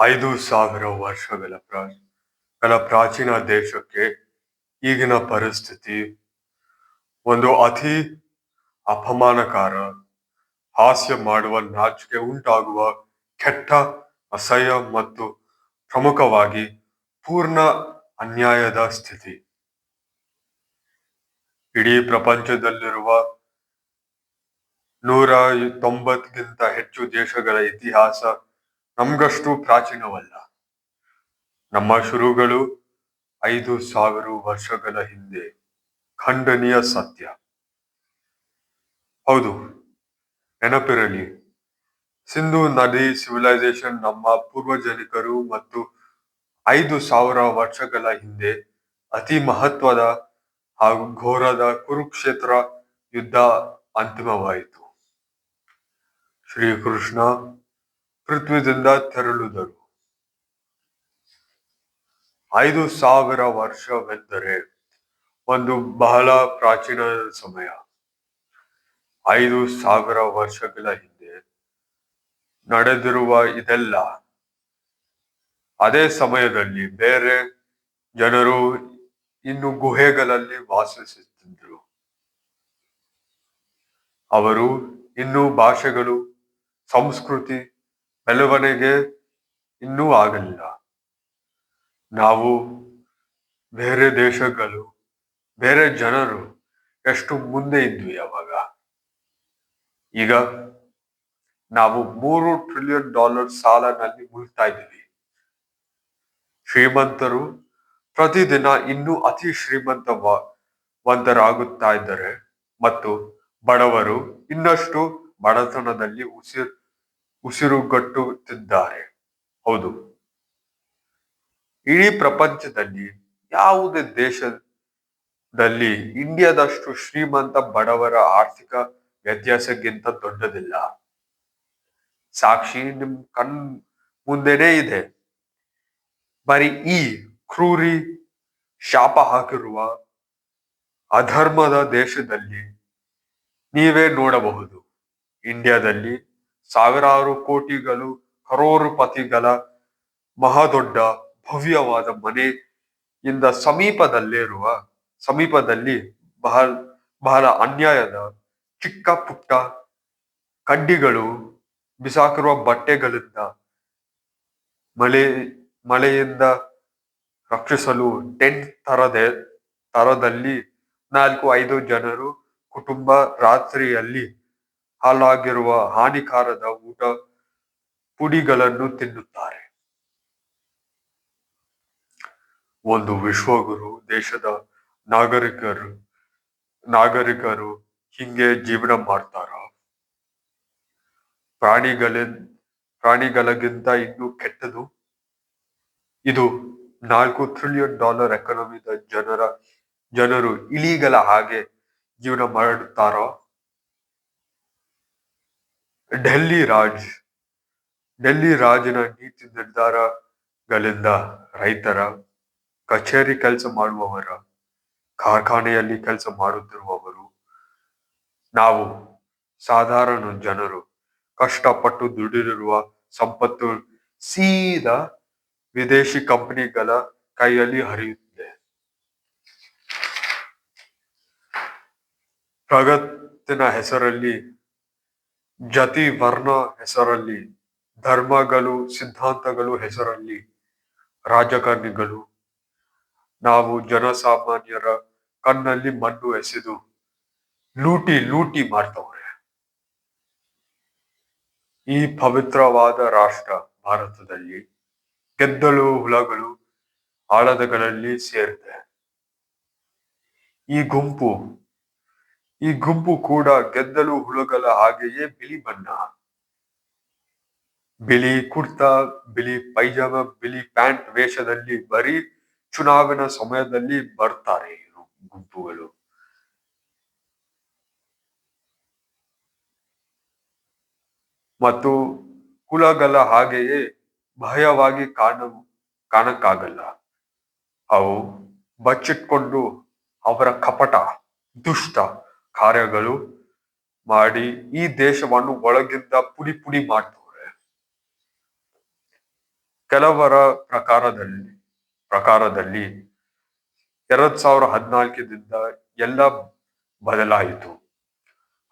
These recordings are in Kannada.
ಐದು ಸಾವಿರ ವರ್ಷಗಳ ಪ್ರಾಚೀನ ಪ್ರಾಚೀನ ದೇಶಕ್ಕೆ ಈಗಿನ ಪರಿಸ್ಥಿತಿ. ಒಂದು ಅತಿ ಅಪಮಾನಕಾರ, ಹಾಸ್ಯ ಮಾಡುವ ನಾಚಿಕೆ ಉಂಟಾಗುವ ಕೆಟ್ಟ, ಅಸಹ್ಯ ಮತ್ತು ಪ್ರಮುಖವಾಗಿ ಪೂರ್ಣ ಅನ್ಯಾಯದ ಸ್ಥಿತಿ. ಇಡೀ ಪ್ರಪಂಚದಲ್ಲಿರುವ ನೂರ ತೊಂಬತ್ಗಿಂತ ಹೆಚ್ಚು ದೇಶಗಳ ಇತಿಹಾಸ ನಮ್ಗಷ್ಟು ಪ್ರಾಚೀನವಲ್ಲ. ನಮ್ಮ ಶುರುಗಳು ಐದು ಸಾವಿರ ವರ್ಷಗಳ ಹಿಂದೆ. ಖಂಡನೀಯ ಸತ್ಯ. ಹೌದು, ನೆನಪಿರಲಿ. ಸಿಂಧು ನದಿ ಸಿವಿಲೈಸೇಷನ್ ನಮ್ಮ ಪೂರ್ವಜನಿಕರು ಮತ್ತು ಐದು ಸಾವಿರ ವರ್ಷಗಳ ಹಿಂದೆ ಅತಿ ಮಹತ್ವದ ಹಾಗೂ ಘೋರದ ಕುರುಕ್ಷೇತ್ರ ಯುದ್ಧ ಅಂತಿಮವಾಯಿತು. ಶ್ರೀಕೃಷ್ಣ ಪೃಥ್ವಿದಿಂದ ತೆರಳಿದರು. ಐದು ಸಾವಿರ ವರ್ಷವೆಂದರೆ ಒಂದು ಬಹಳ ಪ್ರಾಚೀನ ಸಮಯ. ಐದು ಸಾವಿರ ವರ್ಷಗಳ ಹಿಂದೆ ನಡೆದಿರುವ ಇದೆಲ್ಲ, ಅದೇ ಸಮಯದಲ್ಲಿ ಬೇರೆ ಜನರು ಇನ್ನು ಗುಹೆಗಳಲ್ಲಿ ವಾಸಿಸುತ್ತಿದ್ದರು. ಅವರು ಇನ್ನೂ ಭಾಷೆಗಳು, ಸಂಸ್ಕೃತಿ ಬೆಳವಣಿಗೆ ಇನ್ನೂ ಆಗಲಿಲ್ಲ. ನಾವು ಬೇರೆ ದೇಶಗಳು, ಬೇರೆ ಜನರು ಎಷ್ಟು ಮುಂದೆ ಇದ್ವಿ ಅವಾಗ. ಈಗ ನಾವು ಮೂರು ಟ್ರಿಲಿಯನ್ ಡಾಲರ್ ಸಾಲನಲ್ಲಿ ಮುಳ್ತಾ ಇದ್ದೀವಿ. ಶ್ರೀಮಂತರು ಪ್ರತಿದಿನ ಇನ್ನೂ ಅತಿ ಶ್ರೀಮಂತ ವಂತರಾಗುತ್ತಾ ಇದ್ದಾರೆ. ಮತ್ತು ಬಡವರು ಇನ್ನಷ್ಟು ಬಡತನದಲ್ಲಿ ಉಸಿರು ಉಸಿರುಗಟ್ಟುತ್ತಿದ್ದಾರೆ. ಹೌದು. ಇಡೀ ಪ್ರಪಂಚದಲ್ಲಿ ಯಾವುದೇ ದೇಶದಲ್ಲಿ ಇಂಡಿಯಾದಷ್ಟು ಶ್ರೀಮಂತ ಬಡವರ ಆರ್ಥಿಕ ವ್ಯತ್ಯಾಸಕ್ಕಿಂತ ದೊಡ್ಡದಿಲ್ಲ. ಸಾಕ್ಷಿ ನಿಮ್ ಕಣ್ ಮುಂದೆನೇ ಇದೆ. ಬರೀ ಈ ಕ್ರೂರಿ ಶಾಪ ಹಾಕಿರುವ ಅಧರ್ಮದ ದೇಶದಲ್ಲಿ ನೀವೇ ನೋಡಬಹುದು. ಇಂಡಿಯಾದಲ್ಲಿ ಸಾವಿರಾರು ಕೋಟಿಗಳು ಕರೋರುಪತಿಗಳ ಮಹಾದೊಡ್ಡ ಭವ್ಯವಾದ ಮನೆ ಮನೆಯಿಂದ ಸಮೀಪದಲ್ಲಿರುವ, ಸಮೀಪದಲ್ಲಿ ಬಹಳ ಬಹಳ ಅನ್ಯಾಯದ ಚಿಕ್ಕ ಪುಟ್ಟ ಕಡ್ಡಿಗಳು ಬಿಸಾಕಿರುವ ಬಟ್ಟೆಗಳಿಂದ ಮಳೆ, ಮಳೆಯಿಂದ ರಕ್ಷಿಸಲು ಟೆಂಟ್ ತರದೆ, ತರದಲ್ಲಿ ನಾಲ್ಕು ಐದು ಜನರು ಕುಟುಂಬ ರಾತ್ರಿಯಲ್ಲಿ ಹಾಳಾಗಿರುವ ಹಾನಿಕಾರದ ಊಟ ಪುಡಿಗಳನ್ನು ತಿನ್ನುತ್ತಾರೆ. ಒಂದು ವಿಶ್ವಗುರು, ದೇಶದ ನಾಗರಿಕರು ನಾಗರಿಕರು ಹಿಂಗೆ ಜೀವನ ಮಾಡ್ತಾರ. ಪ್ರಾಣಿಗಳ ಪ್ರಾಣಿಗಳಿಗಿಂತ ಇನ್ನೂ ಕೆಟ್ಟದು? ಇದು ನಾಲ್ಕು ಟ್ರಿಲಿಯನ್ ಡಾಲರ್ ದ ಜನರ, ಜನರು ಇಲಿಗಳ ಹಾಗೆ ಜೀವನ ಮಾಡುತ್ತಾರೋ? ಡೆಲ್ಲಿ ರಾಜ್, ಡೆಲ್ಲಿ ರಾಜನ ನೀತಿ ನಿರ್ಧಾರಗಳಿಂದ ರೈತರ ಕಚೇರಿ ಕೆಲಸ ಮಾಡುವವರ, ಕಾರ್ಖಾನೆಯಲ್ಲಿ ಕೆಲಸ ಮಾಡುತ್ತಿರುವವರು, ನಾವು ಸಾಧಾರಣ ಜನರು, ಕಷ್ಟಪಟ್ಟು ದುಡಿದಿರುವ ಸಂಪತ್ತು ಸೀದಾ ವಿದೇಶಿ ಕಂಪನಿಗಳ ಕೈಯಲ್ಲಿ ಹರಿಯುತ್ತಿದೆ. ಪ್ರಗತಿನ ಹೆಸರಲ್ಲಿ ಜಾತಿ, ವರ್ಣ ಹೆಸರಲ್ಲಿ, ಧರ್ಮಗಳು, ಸಿದ್ಧಾಂತಗಳು ಹೆಸರಲ್ಲಿ ರಾಜಕಾರಣಿಗಳು. ನಾವು ಜನಸಾಮಾನ್ಯರ ಕಣ್ಣಲ್ಲಿ ಮಣ್ಣು ಎಸೆದು ಲೂಟಿ ಲೂಟಿ ಮಾಡ್ತವ್ರೆ. ಈ ಪವಿತ್ರವಾದ ರಾಷ್ಟ್ರ ಭಾರತದಲ್ಲಿ ಗೆದ್ದಲು, ಹುಳಗಳು ಆಳದಗಳಲ್ಲಿ ಸೇರಿದೆ ಈ ಗುಂಪು ಈ ಗುಂಪು ಕೂಡ ಗೆದ್ದಲು ಹುಳುಗಳ ಹಾಗೆಯೇ ಬಿಳಿ ಬಣ್ಣ. ಬಿಳಿ ಕುರ್ತಾ, ಬಿಳಿ ಪೈಜಾಮ, ಬಿಳಿ ಪ್ಯಾಂಟ್ ವೇಷದಲ್ಲಿ ಬರೀ ಚುನಾವಣಾ ಸಮಯದಲ್ಲಿ ಬರ್ತಾರೆ ಗುಂಪುಗಳು. ಮತ್ತು ಹುಳಗಳ ಹಾಗೆಯೇ ಭಯವಾಗಿ ಕಾಣ, ಕಾಣಕ್ಕಾಗಲ್ಲ. ಅವು ಬಚ್ಚಿಟ್ಕೊಂಡು ಅವರ ಕಪಟ, ದುಷ್ಟ ಕಾರ್ಯಗಳು ಮಾಡಿ ಈ ದೇಶವನ್ನು ಒಳಗಿಂದ ಪುಡಿ ಪುಡಿ ಮಾಡ್ತವ್ರೆ. ಕೆಲವರ ಪ್ರಕಾರದಲ್ಲಿ ಪ್ರಕಾರದಲ್ಲಿ ಎರಡ್ ಸಾವಿರ ಹದಿನಾಲ್ಕದಿಂದ ಎಲ್ಲ ಬದಲಾಯಿತು.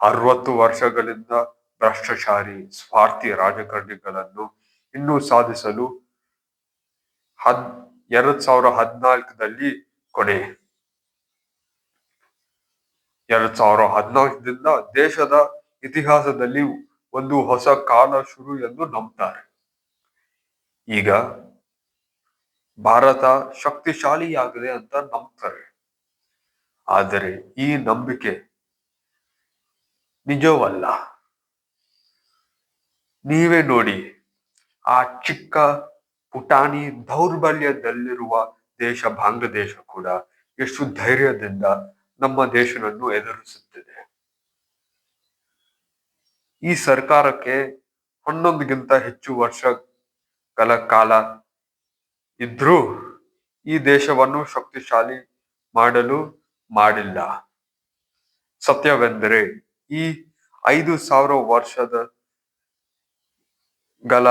ಅರವತ್ತು ವರ್ಷಗಳಿಂದ ಭ್ರಷ್ಟಾಚಾರಿ, ಸ್ವಾರ್ಥಿ ರಾಜಕಾರಣಿಗಳನ್ನು ಇನ್ನೂ ಸಾಧಿಸಲು ಹದ್, ಎರಡ್ ಸಾವಿರ ಹದಿನಾಲ್ಕದಲ್ಲಿ ಕೊನೆ. ಎರಡ್ ಸಾವಿರ ಹದಿನಾಲ್ಕದಿಂದ ದೇಶದ ಇತಿಹಾಸದಲ್ಲಿ ಒಂದು ಹೊಸ ಕಾಲ ಶುರು ಎಂದು ನಂಬ್ತಾರೆ. ಈಗ ಭಾರತ ಶಕ್ತಿಶಾಲಿಯಾಗಿದೆ ಅಂತ ನಂಬ್ತಾರೆ. ಆದರೆ ಈ ನಂಬಿಕೆ ನಿಜವಲ್ಲ. ನೀವೇ ನೋಡಿ, ಆ ಚಿಕ್ಕ ಪುಟಾಣಿ ದೌರ್ಬಲ್ಯದಲ್ಲಿರುವ ದೇಶ ಬಾಂಗ್ಲಾದೇಶ ಕೂಡ ಎಷ್ಟು ಧೈರ್ಯದಿಂದ ನಮ್ಮ ದೇಶವನ್ನು ಎದುರಿಸುತ್ತಿದೆ. ಈ ಸರ್ಕಾರಕ್ಕೆ ಹನ್ನೊಂದಕ್ಕಿಂತ ಹೆಚ್ಚು ವರ್ಷಗಳ ಕಾಲ ಇದ್ರೂ ಈ ದೇಶವನ್ನು ಶಕ್ತಿಶಾಲಿ ಮಾಡಲು ಮಾಡಿಲ್ಲ. ಸತ್ಯವೆಂದರೆ ಈ ಐದು ಸಾವಿರ ವರ್ಷದ ಗಲ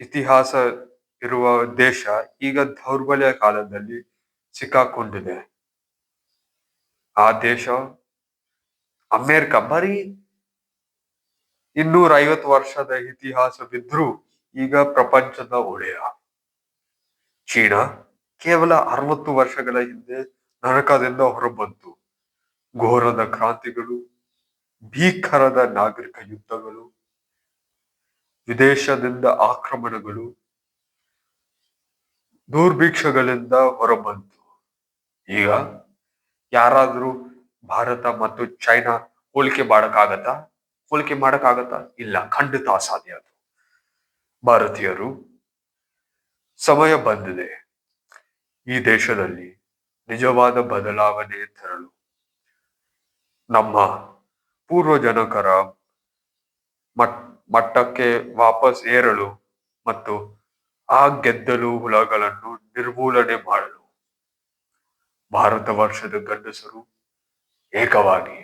ಇತಿಹಾಸ ಇರುವ ದೇಶ ಈಗ ದೌರ್ಬಲ್ಯ ಕಾಲದಲ್ಲಿ ಸಿಕ್ಕಾಕೊಂಡಿದೆ. ಆ ದೇಶ, ಅಮೇರಿಕ ಬರೀ ಇನ್ನೂರ ಐವತ್ತು ವರ್ಷದ ಇತಿಹಾಸವಿದ್ರೂ ಈಗ ಪ್ರಪಂಚದ ಒಡೆಯ. ಚೀನಾ ಕೇವಲ ಅರವತ್ತು ವರ್ಷಗಳ ಹಿಂದೆ ನರಕದಿಂದ ಹೊರಬಂತು. ಘೋರದ ಕ್ರಾಂತಿಗಳು, ಭೀಕರದ ನಾಗರಿಕ ಯುದ್ಧಗಳು, ವಿದೇಶದಿಂದ ಆಕ್ರಮಣಗಳು, ದುರ್ಭಿಕ್ಷಗಳಿಂದ ಹೊರಬಂತು. ಈಗ ಯಾರಾದ್ರೂ ಭಾರತ ಮತ್ತು ಚೈನಾ ಹೋಲಿಕೆ ಮಾಡಕ್ಕಾಗತ್ತಾ? ಹೋಲಿಕೆ ಮಾಡಕ್ಕಾಗತ್ತಾ? ಇಲ್ಲ, ಖಂಡಿತ ಅಸಾಧ್ಯ ಅದು. ಭಾರತೀಯರು, ಸಮಯ ಬಂದಿದೆ. ಈ ದೇಶದಲ್ಲಿ ನಿಜವಾದ ಬದಲಾವಣೆ ತರಲು. ನಮ್ಮ ಪೂರ್ವಜನಕರ ಮಟ್, ಮಟ್ಟಕ್ಕೆ ವಾಪಸ್ ಏರಲು ಮತ್ತು ಆ ಗೆದ್ದಲು ಹುಳಗಳನ್ನು ನಿರ್ಮೂಲನೆ ಮಾಡಲು. ಭಾರತ ವರ್ಷದ ಗಂಡಸರು ಏಕವಾಗಿ